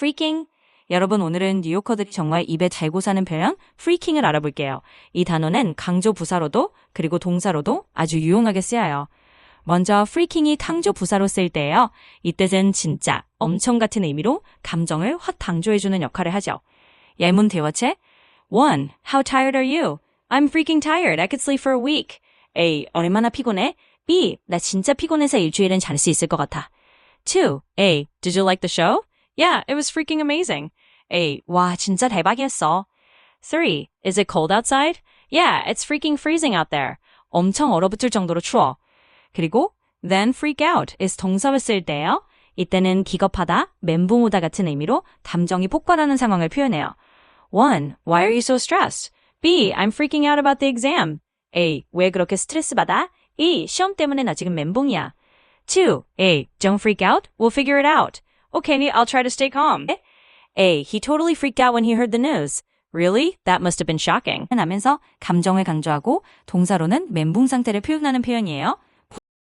freaking. 여러분 오늘은 뉴요커들이 정말 입에 달고 사는 표현 freaking을 알아볼게요. 이 단어는 강조 부사로도 그리고 동사로도 아주 유용하게 쓰여요. 먼저 freaking이 강조 부사로 쓰일 때예요. 이 뜻은 진짜, 엄청 같은 의미로 감정을 확 강조해주는 역할을 하죠. 예문 대화체 1. How tired are you? I'm freaking tired. I could sleep for a week. A. 얼마나 피곤해? B. 나 진짜 피곤해서 일주일은 잘 수 있을 것 같아. 2. A. Did you like the show? Yeah, it was freaking amazing. A. 와, 진짜 대박이었어. 3. Is it cold outside? Yeah, it's freaking freezing out there. 엄청 얼어붙을 정도로 추워. 그리고 then freak out is 동사를 쓸 때예요. 이때는 기겁하다, 멘붕 오다 같은 의미로 감정이 폭발하는 상황을 표현해요. 1. Why are you so stressed? B. I'm freaking out about the exam. A. 왜 그렇게 스트레스 받아? E. 시험 때문에 나 지금 멘붕이야. 2. A. Don't freak out. We'll figure it out. Okay, I'll try to stay calm. A. He totally freaked out when he heard the news. Really? That must have been shocking. 하면서 감정을 강조하고 동사로는 멘붕 상태를 표현하는 표현이에요.